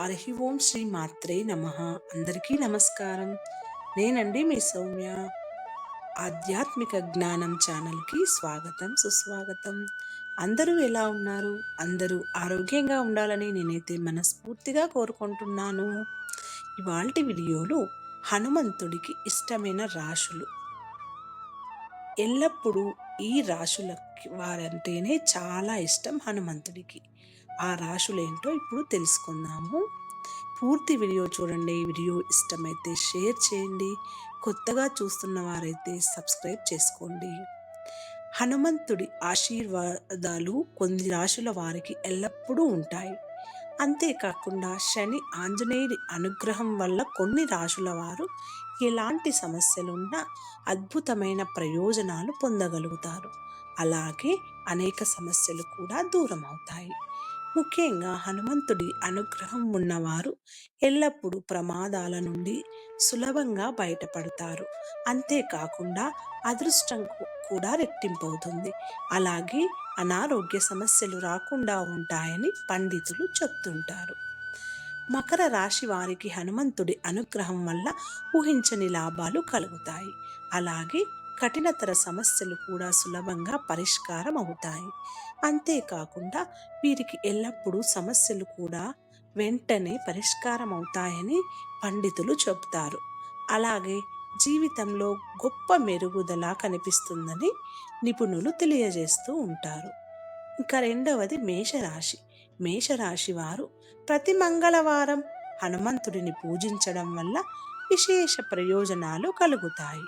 హరి ఓం శ్రీ మాత్రే నమ. అందరికీ నమస్కారం. నేనండి మీ సౌమ్య. ఆధ్యాత్మిక జ్ఞానం ఛానల్కి స్వాగతం సుస్వాగతం. అందరూ ఎలా ఉన్నారు? అందరూ ఆరోగ్యంగా ఉండాలని నేనైతే మనస్ఫూర్తిగా కోరుకుంటున్నాను. ఇవాళ వీడియోలో హనుమంతుడికి ఇష్టమైన రాశులు. ఎల్లప్పుడూ ఈ రాశుల వారంటేనే చాలా ఇష్టం హనుమంతుడికి. ఆ రాశులేంటో ఇప్పుడు తెలుసుకుందాము. పూర్తి వీడియో చూడండి. వీడియో ఇష్టమైతే షేర్ చేయండి. కొత్తగా చూస్తున్న వారైతే సబ్స్క్రైబ్ చేసుకోండి. హనుమంతుడి ఆశీర్వాదాలు కొన్ని రాశుల వారికి ఎల్లప్పుడూ ఉంటాయి. అంతేకాకుండా శని ఆంజనేయుడి అనుగ్రహం వల్ల కొన్ని రాశుల వారు ఎలాంటి సమస్యలున్నా అద్భుతమైన ప్రయోజనాలు పొందగలుగుతారు. అలాగే అనేక సమస్యలు కూడా దూరం అవుతాయి ముఖ్యంగా హనుమంతుడి అనుగ్రహం ఉన్నవారు ఎల్లప్పుడూ ప్రమాదాల నుండి సులభంగా బయటపడతారు. అంతేకాకుండా అదృష్టం కూడా రెట్టింపవుతుంది. అలాగే అనారోగ్య సమస్యలు రాకుండా ఉంటాయని పండితులు చెప్తుంటారు. మకర రాశి వారికి హనుమంతుడి అనుగ్రహం వల్ల ఊహించని లాభాలు కలుగుతాయి. అలాగే కఠినతర సమస్యలు కూడా సులభంగా పరిష్కారం అవుతాయి అంతేకాకుండా వీరికి ఎల్లప్పుడూ సమస్యలు కూడా వెంటనే పరిష్కారం అవుతాయని పండితులు చెబుతారు. అలాగే జీవితంలో గొప్ప మెరుగుదల కనిపిస్తుందని నిపుణులు తెలియజేస్తూ ఉంటారు. ఇంకా రెండవది మేషరాశి. మేషరాశి వారు ప్రతి మంగళవారం హనుమంతుడిని పూజించడం వల్ల విశేష ప్రయోజనాలు కలుగుతాయి.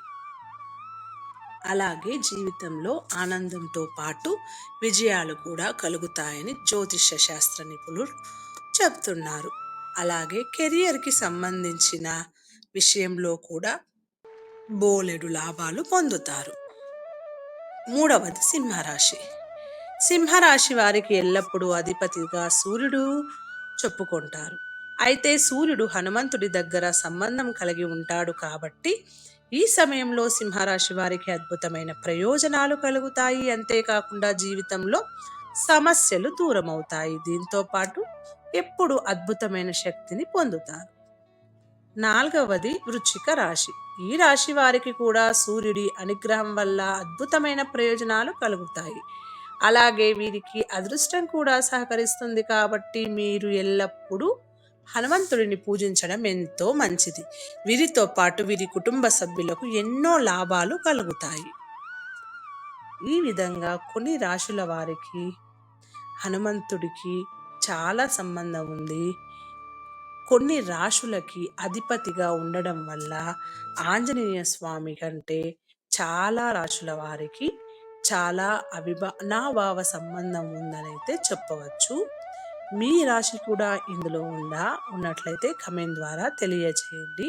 అలాగే జీవితంలో ఆనందంతో పాటు విజయాలు కూడా కలుగుతాయని జ్యోతిష శాస్త్ర నిపుణులు చెప్తున్నారు. అలాగే కెరియర్కి సంబంధించిన విషయంలో కూడా బోలెడు లాభాలు పొందుతారు. మూడవది సింహరాశి. సింహరాశి వారికి ఎల్లప్పుడూ అధిపతిగా సూర్యుడు చెప్పుకుంటారు. అయితే సూర్యుడు హనుమంతుడి దగ్గర సంబంధం కలిగి ఉంటాడు కాబట్టి ఈ సమయంలో సింహరాశి వారికి అద్భుతమైన ప్రయోజనాలు కలుగుతాయి. అంతేకాకుండా జీవితంలో సమస్యలు దూరమవుతాయి. దీంతో పాటు ఎప్పుడు అద్భుతమైన శక్తిని పొందుతారు. నాలుగవది వృచ్చిక రాశి. ఈ రాశి వారికి కూడా సూర్యుడి అనుగ్రహం వల్ల అద్భుతమైన ప్రయోజనాలు కలుగుతాయి. అలాగే వీరికి అదృష్టం కూడా సహకరిస్తుంది కాబట్టి మీరు ఎల్లప్పుడూ హనుమంతుడిని పూజించడం ఎంతో మంచిది. వీరితో పాటు వీరి కుటుంబ సభ్యులకు ఎన్నో లాభాలు కలుగుతాయి. ఈ విధంగా కొన్ని రాశుల వారికి హనుమంతుడికి చాలా సంబంధం ఉంది. కొన్ని రాశులకి అధిపతిగా ఉండడం వల్ల ఆంజనేయ స్వామి కంటే చాలా రాశుల వారికి చాలా అభిమానాభావ సంబంధం ఉందని అయితే చెప్పవచ్చు. మీ రాశి కూడా ఇందులో ఉందా ఉన్నట్లయితే కమెంట్ ద్వారా తెలియజేయండి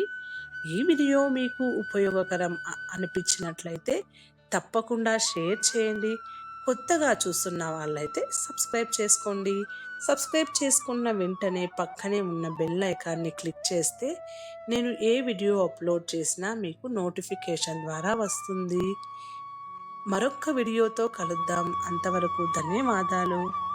ఈ వీడియో మీకు ఉపయోగకరం అనిపించినట్లయితే తప్పకుండా షేర్ చేయండి. కొత్తగా చూస్తున్న వాళ్ళైతే సబ్స్క్రైబ్ చేసుకోండి. సబ్స్క్రైబ్ చేసుకున్న వెంటనే పక్కనే ఉన్న బెల్ ఐకాన్ని క్లిక్ చేస్తే నేను ఏ వీడియో అప్లోడ్ చేసినా మీకు నోటిఫికేషన్ ద్వారా వస్తుంది. మరొక్క వీడియోతో కలుద్దాం. అంతవరకు ధన్యవాదాలు.